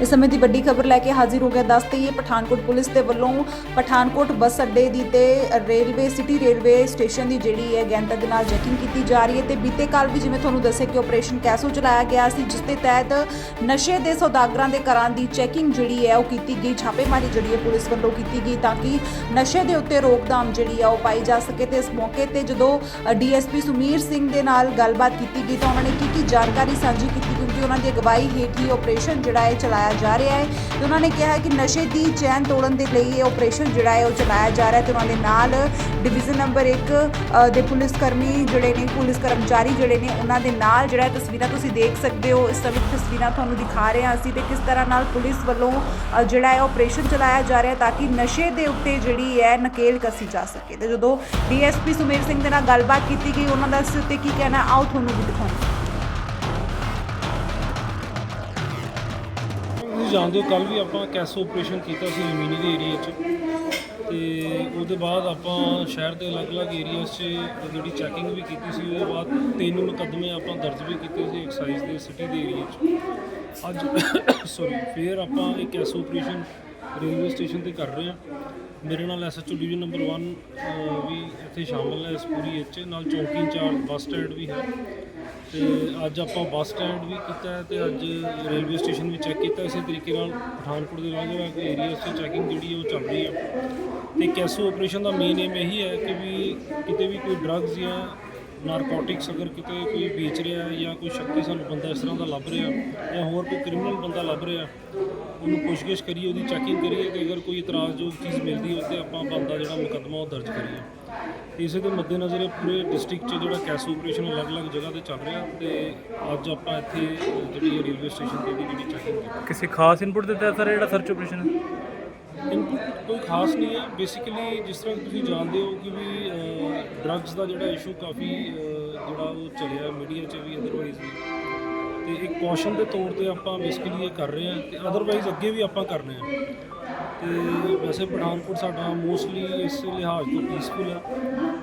ਇਸ ਸਮੇਂ ਦੀ ਵੱਡੀ ਖਬਰ ਲੈ ਕੇ ਹਾਜ਼ਰ ਹੋ ਗਿਆ ਦੱਸ ਹੀ ਪਠਾਨਕੋਟ ਪੁਲਿਸ ਦੇ ਵੱਲੋਂ ਪਠਾਨਕੋਟ ਬੱਸ ਅੱਡੇ ਦੀ ਤੇ ਰੇਲਵੇ, ਸਿਟੀ ਰੇਲਵੇ ਸਟੇਸ਼ਨ ਦੀ ਜਿਹੜੀ ਹੈ ਗੈਂਤਾ ਦੇ ਨਾਲ ਚੈਕਿੰਗ ਕੀਤੀ ਜਾ ਰਹੀ ਹੈ ਤੇ ਬੀਤੇ ਕੱਲ ਵੀ ਜਿਵੇਂ ਤੁਹਾਨੂੰ ਦੱਸਿਆ ਕਿ ਆਪਰੇਸ਼ਨ ਕੈਸੋ ਚਲਾਇਆ ਗਿਆ ਸੀ, ਜਿਸ ਦੇ ਤਹਿਤ ਨਸ਼ੇ ਦੇ ਸੌਦਾਗਰਾਂ ਦੇ ਘਰਾਂ ਦੀ ਚੈਕਿੰਗ ਜਿਹੜੀ ਹੈ ਉਹ ਕੀਤੀ ਗਈ, ਛਾਪੇਮਾਰੀ ਜਿਹੜੀ ਹੈ ਪੁਲਿਸ ਵੱਲੋਂ ਕੀਤੀ ਗਈ ਤਾਂ ਕਿ ਨਸ਼ੇ ਦੇ ਉੱਤੇ ਰੋਕਥਾਮ ਜਿਹੜੀ ਆ ਉਹ ਪਾਈ ਜਾ ਸਕੇ ਤੇ ਇਸ ਮੌਕੇ ਤੇ ਜਦੋਂ ਡੀਐਸਪੀ ਸੁਮੀਰ ਸਿੰਘ ਦੇ ਨਾਲ ਗੱਲਬਾਤ ਕੀਤੀ ਗਈ ਤਾਂ ਉਹਨਾਂ ਨੇ ਕੀ ਕੀ ਜਾਣਕਾਰੀ ਸਾਂਝੀ ਕੀਤੀ ਕਿਉਂਕਿ ਉਹਨਾਂ ਦੀ ਅਗਵਾਈ ਹੇਠ ਹੀ ਆਪਰੇਸ਼ਨ ਜਿਹੜਾ ਹੈ ਚਲਾਇਆ ਜਾ ਰਿਹਾ ਹੈ ਤੇ ਉਹਨਾਂ ਨੇ ਕਿਹਾ ਕਿ ਨਸ਼ੇ ਦੀ ਚੈਨ ਤੋੜਨ ਦੇ ਲਈ ਇਹ ਆਪਰੇਸ਼ਨ ਜਿਹੜਾ ਹੈ ਉਹ ਚਲਾਇਆ ਜਾ ਰਿਹਾ ਹੈ ਤੇ ਉਹਨਾਂ ਦੇ ਨਾਲ ਡਿਵੀਜ਼ਨ ਨੰਬਰ 1 ਦੇ ਪੁਲਿਸ ਕਰਮੀ ਜਿਹੜੇ ਨੇ, ਪੁਲਿਸ ਕਰਮਚਾਰੀ ਜਿਹੜੇ ਨੇ, ਉਹਨਾਂ ਦੇ ਨਾਲ ਜਿਹੜਾ ਤਸਵੀਰਾਂ ਤੁਸੀਂ ਦੇਖ ਸਕਦੇ ਹੋ। ਇਸ ਸਮੇਂ ਤਸਵੀਰਾਂ ਤੁਹਾਨੂੰ ਦਿਖਾ ਰਹੇ ਹਾਂ ਅਸੀਂ ਤੇ ਕਿਸ ਤਰ੍ਹਾਂ ਨਾਲ ਪੁਲਿਸ ਵੱਲੋਂ ਜਿਹੜਾ ਹੈ ਆਪਰੇਸ਼ਨ ਚਲਾਇਆ ਜਾ ਰਿਹਾ ਤਾਂ ਕਿ ਨਸ਼ੇ ਦੇ ਉੱਤੇ ਜਿਹੜੀ ਹੈ ਨਕੇਲ ਕੱਸੀ ਜਾ ਸਕੇ। ਤੇ ਜਦੋਂ ਡੀਐਸਪੀ ਸੁਮੇਰ ਸਿੰਘ ਦੇ ਨਾਲ ਗੱਲਬਾਤ ਕੀਤੀ ਗਈ, ਉਹਨਾਂ ਦਾ ਇਸ ਉੱਤੇ ਕੀ ਕਹਿਣਾ, ਆਓ ਤੁਹਾਨੂੰ ਵੀ ਦਿਖਾਉਂਦੇ ਤੁਸੀਂ ਜਾਣਦੇ ਹੋ ਕੱਲ ਵੀ ਆਪਾਂ ਕੈਸੋ ਆਪਰੇਸ਼ਨ ਕੀਤਾ ਸੀ ਲਮੀਨੀ ਦੇ ਏਰੀਆ 'ਚ। ਤੇ ਉਹਦੇ ਬਾਅਦ ਆਪਾਂ ਸ਼ਹਿਰ ਦੇ ਅਲੱਗ-ਅਲੱਗ ਏਰੀਆਸ 'ਚ ਜਿਹੜੀ ਚੈਕਿੰਗ ਵੀ ਕੀਤੀ ਸੀ, ਉਹਦੇ ਬਾਅਦ ਤਿੰਨ ਮੁਕੱਦਮੇ ਆਪਾਂ ਦਰਜ ਵੀ ਕੀਤੇ ਸੀ ਐਕਸਾਈਜ਼ ਦੇ ਸਿਟੀ ਦੇ ਏਰੀਆ 'ਚ। ਅੱਜ ਸੌਰੀ ਫੇਰ ਆਪਾਂ ਇਹ ਕੈਸੋ ਆਪਰੇਸ਼ਨ ਰੇਲਵੇ ਸਟੇਸ਼ਨ ਤੇ ਕਰ ਰਹੇ ਹਾਂ। ਮੇਰੇ ਨਾਲ ਐਸਐਚਓ ਡਿਵੀਜ਼ਨ ਨੰਬਰ 1 ਵੀ ਇੱਥੇ ਸ਼ਾਮਲ ਹੈ ਇਸ ਪੂਰੀ ਇਹ ਨਾਲ ਚੌਂਕੀ ਇੰਚਾਰਜ ਬੱਸ ਸਟੈਂਡ ਵੀ ਹੈ। ਤੇ ਅੱਜ ਆਪਾਂ ਬੱਸ ਸਟੈਂਡ ਵੀ ਕੀਤਾ ਹੈ ਤੇ ਅੱਜ ਰੇਲਵੇ ਸਟੇਸ਼ਨ ਵੀ ਚੈੱਕ ਕੀਤਾ, ਇਸੇ ਤਰੀਕੇ ਨਾਲ ਪਠਾਨਕੋਟ ਦੇ ਅਲੱਗ-ਅਲੱਗ ਏਰੀਆਸ 'ਚ ਚੈਕਿੰਗ ਜਿਹੜੀ ਹੈ ਉਹ ਚੱਲ ਰਹੀ ਹੈ। ਤੇ ਕੈਸੋ ਆਪਰੇਸ਼ਨ ਦਾ ਮੇਨ ਏਮ ਇਹੀ ਹੈ ਕਿ ਵੀ ਕਿਤੇ ਵੀ ਕੋਈ ਡਰੱਗਸ ਜਾਂ ਨਾਰਕੋਟਿਕਸ ਅਗਰ ਕਿਤੇ ਕੋਈ ਵੇਚ ਰਿਹਾ ਜਾਂ ਕੋਈ ਸ਼ੱਕੀ ਸਾਨੂੰ ਬੰਦਾ ਇਸ ਤਰ੍ਹਾਂ ਦਾ ਲੱਭ ਰਿਹਾ ਜਾਂ ਹੋਰ ਕੋਈ ਕ੍ਰਿਮੀਨਲ ਬੰਦਾ ਲੱਭ ਰਿਹਾ ਉਹਨੂੰ ਪੁੱਛਗਿੱਛ ਕਰੀਏ ਉਹਦੀ ਚੈਕਿੰਗ ਕਰੀਏ ਤੇ ਅਗਰ ਕੋਈ ਇਤਰਾਜ਼ਯੋਗ ਚੀਜ਼ ਮਿਲਦੀ ਹੋਵੇ ਤੇ ਆਪਾਂ ਬੰਦਾ ਜਿਹੜਾ ਮੁਕੱਦਮਾ ਉਹ ਦਰਜ ਕਰੀਏ। ਇਸੇ ਦੇ ਮੱਦੇਨਜ਼ਰ ਇਹ ਪੂਰੇ ਡਿਸਟ੍ਰਿਕਟ 'ਚ ਜਿਹੜਾ ਕੈਸੋ ਆਪਰੇਸ਼ਨ ਅਲੱਗ-ਅਲੱਗ ਜਗ੍ਹਾ ਤੇ ਚੱਲ ਰਿਹਾ ਤੇ ਅੱਜ ਆਪਾਂ ਇੱਥੇ ਜਿਹੜੀ ਰੇਲਵੇ ਸਟੇਸ਼ਨ ਤੇ ਦੀ ਜਿਹੜੀ ਚੈਕਿੰਗ ਕੀਤੀ। ਕਿਸੇ ਖਾਸ ਇਨਪੁਟ ਦੇ ਤਹਿਤ ਸਰ ਜਿਹੜਾ ਸਰਚ ਆਪਰੇਸ਼ਨ ਇਨਪੁਟ ਕੋਈ ਖਾਸ ਨਹੀਂ ਹੈ। ਬੇਸਿਕਲੀ ਜਿਸ ਤਰ੍ਹਾਂ ਤੁਸੀਂ ਜਾਣਦੇ ਹੋ ਕਿ ਵੀ ਡਰੱਗਸ ਦਾ ਜਿਹੜਾ ਇਸ਼ੂ ਕਾਫੀ ਅਹ, ਜਿਹੜਾ ਉਹ ਚੱਲਿਆ ਮੀਡੀਆ 'ਚ ਵੀ ਅਦਰਵਾਈਜ਼ ਵੀ ਤੇ ਇੱਕ ਕੌਸ਼ਨ ਦੇ ਤੌਰ ਤੇ ਆਪਾਂ ਬੇਸਿਕਲੀ ਇਹ ਕਰ ਰਹੇ ਹਾਂ ਤੇ ਅਦਰਵਾਈਜ਼ ਅੱਗੇ ਵੀ ਆਪਾਂ ਕਰਨੇ ਆ ਤੇ ਵੈਸੇ ਪਠਾਨਕੋਟ ਸਾਡਾ ਮੋਸਟਲੀ ਇਸ ਲਿਹਾਜ਼ ਤੋਂ ਪੀਸਫੁਲ ਹੈ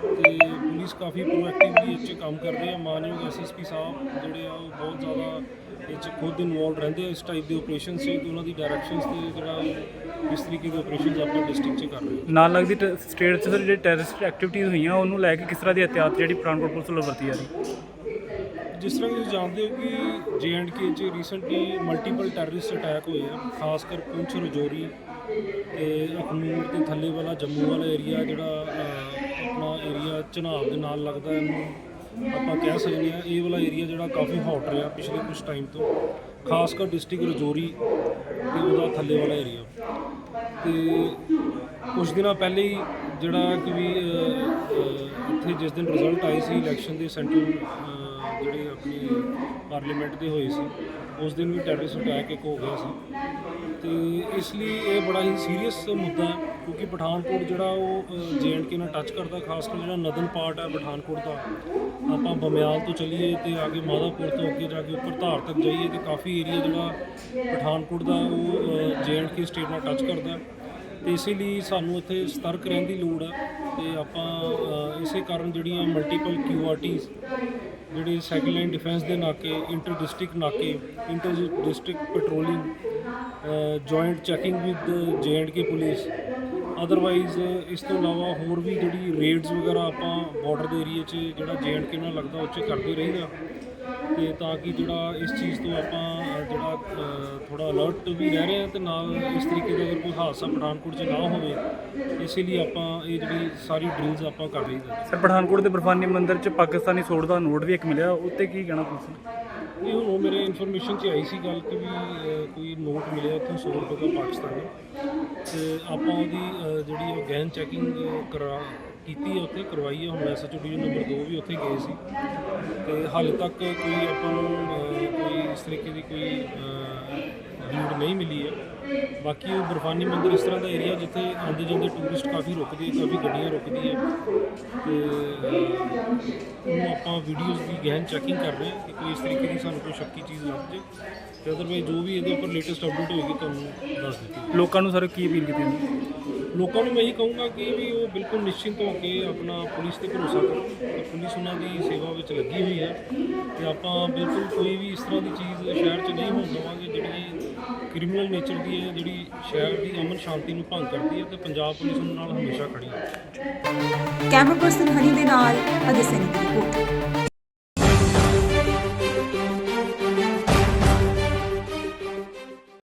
ਤੇ ਪੁਲਿਸ ਕਾਫੀ ਪ੍ਰੋਐਕਟਿਵਲੀ ਇਹ 'ਚ ਕੰਮ ਕਰ ਰਹੀ ਹੈ। ਮਾਨਯੋਗ ਐਸਐਸਪੀ ਸਾਹਿਬ ਜਿਹੜੇ ਆ, ਉਹ ਬਹੁਤ ਜ਼ਿਆਦਾ ਇਹ 'ਚ ਖੁਦ ਇਨਵੋਲਡ ਰਹਿੰਦੇ ਆ। ਇਸ ਟਾਈਪ ਦੇ ਆਪਰੇਸ਼ਨ 'ਚ ਤੇ ਉਹਨਾਂ ਦੀ ਡਾਇਰੈਕਸ਼ਨਸ ਤੇ ਜਿਹੜਾ ਇਸ ਤਰੀਕੇ ਦੇ ਆਪਰੇਸ਼ਨਸ ਆਪਾਂ ਡਿਸਟ੍ਰਿਕਟ 'ਚ ਕਰ ਰਹੇ ਹਾਂ ਨਾਲ ਲੱਗਦੀ ਸਟੇਟ 'ਚ ਸਰ ਜਿਹੜੇ ਟੈਰਰਿਸਟ ਐਕਟੀਵਿਟੀਜ਼ ਹੋਈਆਂ, ਉਹਨੂੰ ਲੈ ਕੇ ਕਿਸ ਤਰ੍ਹਾਂ ਦੀ ਇhtiyat ਜਿਹੜੀ ਪਠਾਨਕੋਟ ਪੁਲਿਸ ਵੱਲੋਂ ਵਰਤੀ ਜਾ ਰਹੀ? ਜਿਸ ਤਰ੍ਹਾਂ ਤੁਸੀਂ ਜਾਣਦੇ ਹੋ ਕਿ ਜੇ ਚ ਰੀਸੈਂਟਲੀ ਮਲਟੀਪਲ ਟੈਰਰਿਸਟ ਅਟੈਕ ਹੋਏ ਆ, ਖਾਸ ਕਰ ਪੁੰਛ ਰਜੌਰੀ ਤੇ ਅਖਨੂਰ ਤੇ ਥੱਲੇ ਵਾਲਾ, ਜੰਮੂ ਵਾਲਾ ਏਰੀਆ ਜਿਹੜਾ ਆਪਣਾ ਏਰੀਆ ਚਨਾਬ ਦੇ ਨਾਲ ਲੱਗਦਾ ਇਹਨੂੰ ਆਪਾਂ ਕਹਿ ਸਕਦੇ ਹਾਂ। ਇਹ ਵਾਲਾ ਏਰੀਆ ਜਿਹੜਾ ਕਾਫੀ ਹੌਟ ਰਿਹਾ ਪਿਛਲੇ ਕੁਝ ਟਾਈਮ ਤੋਂ, ਖਾਸ ਕਰ ਡਿਸਟ੍ਰਿਕਟ ਰਜੌਰੀ ਤੇ ਉਹਦਾ ਥੱਲੇ ਵਾਲਾ ਏਰੀਆ ਤੇ ਕੁਝ ਦਿਨਾਂ ਪਹਿਲੇ ਹੀ ਜਿਹੜਾ ਕਿ ਵੀ ਇੱਥੇ ਜਿਸ ਦਿਨ ਰਿਜ਼ਲਟ ਆਏ ਸੀ ਇਲੈਕਸ਼ਨ ਦੇ ਸੈਂਟਰਲ ਜਿਹੜੇ ਆਪਣੀ ਪਾਰਲੀਮੈਂਟ ਦੇ ਹੋਏ ਸੀ, ਉਸ ਦਿਨ ਵੀ ਟੈਰਰਿਸਟ ਅਟੈਕ ਇੱਕ ਹੋ ਗਿਆ ਸੀ। ਤੇ ਇਸ ਲਈ ਇਹ ਬੜਾ ਹੀ ਸੀਰੀਅਸ ਮੁੱਦਾ ਹੈ, ਕਿਉਂਕਿ ਪਠਾਨਕੋਟ ਜਿਹੜਾ ਉਹ ਕੇ ਨਾਲ ਟੱਚ ਕਰਦਾ, ਖਾਸ ਕਰ ਜਿਹੜਾ ਨਦਨ ਪਾਰਟ ਹੈ ਪਠਾਨਕੋਟ ਦਾ, ਆਪਾਂ ਬਮਿਆਲ ਤੋਂ ਚੱਲੀਏ ਤੇ ਆਗੇ ਮਾਧਾਪੁਰ ਤੋਂ ਅੱਗੇ ਜਾ ਕੇ ਉੱਪਰ ਧਾਰ ਤੱਕ ਜਾਈਏ ਤੇ ਕਾਫੀ ਏਰੀਆ ਜਿਹੜਾ ਪਠਾਨਕੋਟ ਦਾ ਉਹ ਕੇ ਸਟੇਟ ਨਾਲ ਟੱਚ ਕਰਦਾ ਹੈ। ਤੇ ਇਸੇ ਲਈ ਸਾਨੂੰ ਇੱਥੇ ਸਤਰਕ ਰਹਿਣ ਦੀ ਲੋੜ ਹੈ ਤੇ ਆਪਾਂ ਇਸੇ ਕਾਰਨ ਜਿਹੜੀਆਂ ਮਲਟੀਪਲ ਕਿਊਆਰਟੀਜ਼ ਜਿਹੜੇ ਸੈਕੰਡ ਲਾਈਨ ਡਿਫੈਂਸ ਦੇ ਨਾਕੇ ਇੰਟਰ ਡਿਸਟ੍ਰਿਕਟ ਨਾਕੇ inter district patrolling joint checking with K police otherwise ਇਸ ਤੋਂ ਇਲਾਵਾ ਹੋਰ ਵੀ ਜਿਹੜੀ ਰੇਡਸ ਵਗੈਰਾ ਆਪਾਂ ਬਾਰਡਰ ਦੇ ਏਰੀਆ 'ਚ ਜਿਹੜਾ ਕੇ ਨਾਲ ਲੱਗਦਾ, ਉਹ 'ਚ ਕਰਦੇ ਰਹੀਦਾ। ਤੇ ਤਾਂ ਕਿ ਜਿਹੜਾ ਇਸ ਚੀਜ਼ ਤੋਂ ਆਪਾਂ ਜਿਹੜਾ ਥੋੜਾ ਅਲਰਟ ਵੀ ਰਹਿ ਰਹੇ ਹਾਂ ਤੇ ਨਾਲ ਇਸ ਤਰੀਕੇ ਦਾ ਅਗਰ ਕੋਈ ਹਾਦਸਾ ਪਠਾਨਕੋਟ 'ਚ ਨਾ ਹੋਵੇ ਇਸੇ ਲਈ ਆਪਾਂ ਇਹ ਜਿਹੜੀ ਸਾਰੀ ਡਰਿਲਸ ਆਪਾਂ ਕਰ ਰਹੀ ਹਾਂ। ਸਰ ਪਠਾਨਕੋਟ ਦੇ ਬਰਫਾਨੀ ਮੰਦਿਰ 'ਚ ਪਾਕਿਸਤਾਨੀ ਸੋਟ ਦਾ ਨੋਟ ਵੀ ਇੱਕ ਮਿਲਿਆ ਉੱਤੇ ਕੀ ਕਹਿਣਾ ਨੂੰ ਇਹ ਉਹ ਮੇਰੇ ਇਨਫੋਰਮੇਸ਼ਨ 'ਚ ਆਈ ਸੀ ਗੱਲ ਕਿ ਵੀ ਕੋਈ ਨੋਟ ਮਿਲਿਆ ਉੱਥੋਂ 100 ਰੁਪਏ ਦਾ ਪਾਕਿਸਤਾਨੀ। ਤੇ ਆਪਾਂ ਉਹਦੀ ਜਿਹੜੀ ਉਹ ਗਹਿਨ ਚੈਕਿੰਗ ਕਰਾ ਕੀਤੀ ਹੈ ਉੱਥੇ ਕਰਵਾਈ ਹੈ ਹੁਣ ਐਸਐਚਓ ਡਿਵੀਜ਼ਨ ਨੰਬਰ 2 ਵੀ ਉੱਥੇ ਗਏ ਸੀ। ਤੇ ਹਾਲੇ ਤੱਕ ਕੋਈ ਆਪਾਂ ਨੂੰ ਅ, ਕੋਈ ਇਸ ਤਰੀਕੇ ਦੀ ਕੋਈ ਲੀਡ ਨਹੀਂ ਮਿਲੀ ਹੈ ਬਾਕੀ ਉਹ ਬਰਫਾਨੀ ਮੰਦਿਰ ਇਸ ਤਰ੍ਹਾਂ ਦਾ ਏਰੀਆ ਜਿੱਥੇ ਆਉਂਦੇ ਜਾਂਦੇ ਟੂਰਿਸਟ ਕਾਫੀ ਰੁਕਦੇ ਕਾਫੀ ਗੱਡੀਆਂ ਰੁਕਦੀ ਹੈ ਤੇ ਅ, ਉਹਨੂੰ ਆਪਾਂ ਵੀਡੀਓਜ਼ ਦੀ ਗਹਿਨ ਚੈਕਿੰਗ ਕਰ ਰਹੇ ਹਾਂ ਕਿ ਕੋਈ ਇਸ ਤਰੀਕੇ ਦੀ ਸਾਨੂੰ ਕੋਈ ਸ਼ੱਕੀ ਚੀਜ਼ ਲੱਭ ਜੇ ਤੇ ਅਦਰਵਾਈਜ਼ ਜੋ ਵੀ ਇਹਦੇ ਉੱਪਰ ਲੇਟੈਸਟ ਅਪਡੇਟ ਹੋਏਗੀ ਤੁਹਾਨੂੰ ਦੱਸ ਦਿੱਤੀ ਲੋਕਾਂ ਨੂੰ ਸਰ ਕੀ ਅਪੀਲ ਕੀਤੀ? ਜਾਂਦੀ ਲੋਕਾਂ ਨੂੰ ਮੈਂ ਇਹੀ ਕਹੂੰਗਾ ਕਿ ਵੀ ਉਹ ਬਿਲਕੁਲ ਨਿਸ਼ਚਿੰਤ ਹੋ ਕੇ ਆਪਣਾ ਪੁਲਿਸ ਤੇ ਭਰੋਸਾ ਕਰੋ। ਪੁਲਿਸ ਉਹਨਾਂ ਦੀ ਸੇਵਾ ਵਿੱਚ ਲੱਗੀ ਹੋਈ ਹੈ। ਤੇ ਆਪਾਂ ਬਿਲਕੁਲ ਕੋਈ ਵੀ ਇਸ ਤਰ੍ਹਾਂ ਦੀ ਚੀਜ਼ ਸ਼ਹਿਰ 'ਚ ਨਹੀਂ ਹੋਣ ਦੇਵਾਂਗੇ, ਜਿਹੜੀ ਕ੍ਰਿਮੀਨਲ ਨੇਚਰ ਦੀ ਹੈ, ਜਿਹੜੀ ਸ਼ਹਿਰ ਦੀ ਅਮਨ ਸ਼ਾਂਤੀ ਨੂੰ ਭੰਗ ਕਰਦੀ ਹੈ ਤੇ ਪੰਜਾਬ ਪੁਲਿਸ ਉਹਨਾਂ ਨਾਲ ਹਮੇਸ਼ਾ ਖੜੀ ਹੈ। ਕੈਮਰਾ ਪਰਸਨ ਹਨੀ ਦੇ ਨਾਲ ਅਜੇ ਸੈਨੀ ਦੀ ਰਿਪੋਰਟ।